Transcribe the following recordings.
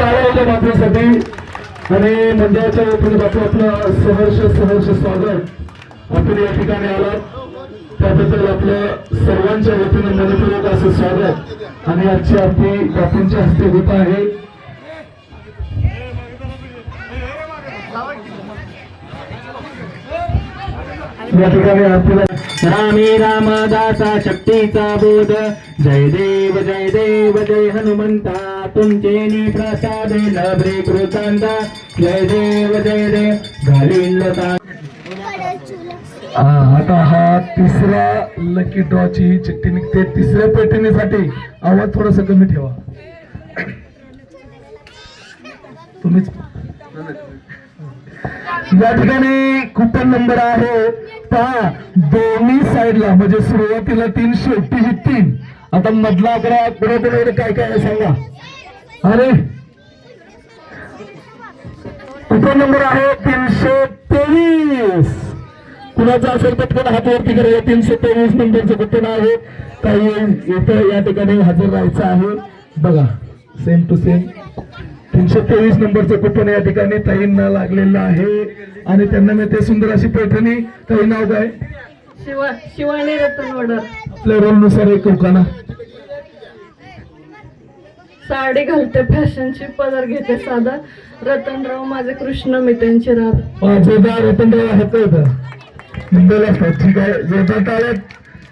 टाळ्याच्या बातमीसाठी आणि मंडळाच्या वतीने बापू आपलं सहर्ष सहर्ष स्वागत. आपण या ठिकाणी आलात त्याबद्दल आपलं सर्वांच्या वतीने मनपूर्वक असं स्वागत. आणि आजची आरती बापूंच्या हस्ते होत आहे. या ठिकाणी रामे रामदासा शक्तीचा बोध. जय देव जय देव जय हनुमंता. तुमचे प्रसाद नभरे कृतांता. जय देव जय देव. घालील लता. आता हा तिसरा लकी ड्रॉची चिठ्ठी निघते. तिसऱ्या पैठणीसाठी आवाज थोडासा कमी ठेवा. तुम्हीच. या ठिकाणी कुपन नंबर आहे. पहा दोन्ही साईडला म्हणजे सुरुवातीला तीन शेवटी ही तीन. आता मधला आकडा बरोबर काय काय सांगा. अरे. कुपन नंबर आहे तीनशे तेवीस. कुणाचा असेल पटकन हातवरती करा तीनशे तेवीस नंबरचं कुठं आहे. काही येतं या ठिकाणी हजर राहायचं आहे. बघा सेम टू सेम तीनशे तेवीस नंबरचं कुपन या ठिकाणी ताईंना लागलेलं आहे. आणि त्यांना मिळते सुंदर अशी पैठणी. ताई नाव काय? शिव शिवानी रतन वडर. आपल्या रोलनुसार एक दुकाना. साडी घालते फॅशनची पदर घेते साधा. रतनराव माझे कृष्ण मी त्यांचे जोरदार रतनराव आहेत मुंबईला असतात. ठीक आहे. जोरदार टाळ्यात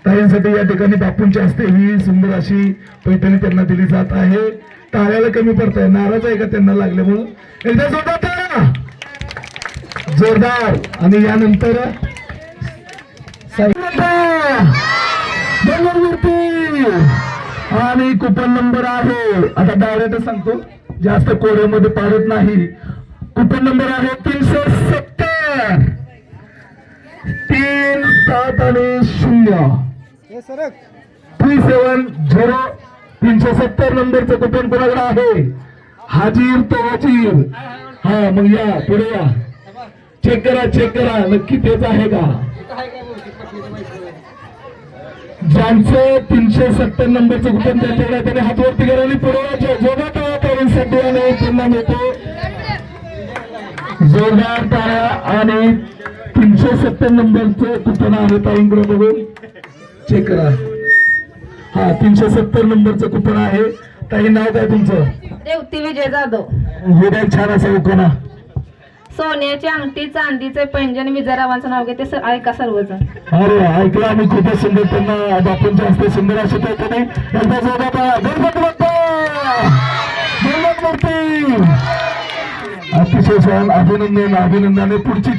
ताईंसाठी या ठिकाणी बापूंच्या हस्ते ही सुंदर अशी पैठणी त्यांना दिली जात आहे. टाळ्याला कमी पडत आहे नाराज आहे का त्यांना लागल्यामुळं एकदा जोरदार जोरदार. आणि यानंतर आणि कुपन नंबर आहे. आता डायरेक्ट सांगतो. जास्त कोड्यामध्ये पाडत नाही. कुपन नंबर आहे तीनशे सत्तर. तीन सात आणि शून्य. थ्री सेवन झिरो तीनशे सत्तर नंबरचं कुपन कोणाकडे आहे? हाजीर तो हाजीर. हा मग या पुढे या. चेक करा चेक करा. नक्की तेच आहे का? ज्यांचं तीनशे सत्तर नंबरचं कुपन त्याच्याकडे त्याने हातवरती करा आणि पुढे या. जोरात टाळ्या ताईंसाठी आणि त्यांना मिळतो. जोरदार टाळ्या आणि तीनशे सत्तर नंबरचं कुपन आहे ताईंकडे बघून. चेक करा. हा तीनशे सत्तर नंबरचं कुपन आहे. ताई नाव काय तुमचं? रेवती विजय जाधव. विनाय छान असं उकोना सोन्याची अंगठी चांदीचे पैंजण विजयरावांचं नाव घेते स- ऐका सर्वजण. अरे ऐकलं आम्ही खूपच सुंदर त्यांना बापूंच्या हस्ते सुंदर असे पैठणी एकदा जोरात टाळ्या. गणपती बाप्पा! गणपती मूर्ती अतिशय छान अभिनंदन अभिनंदन पुढची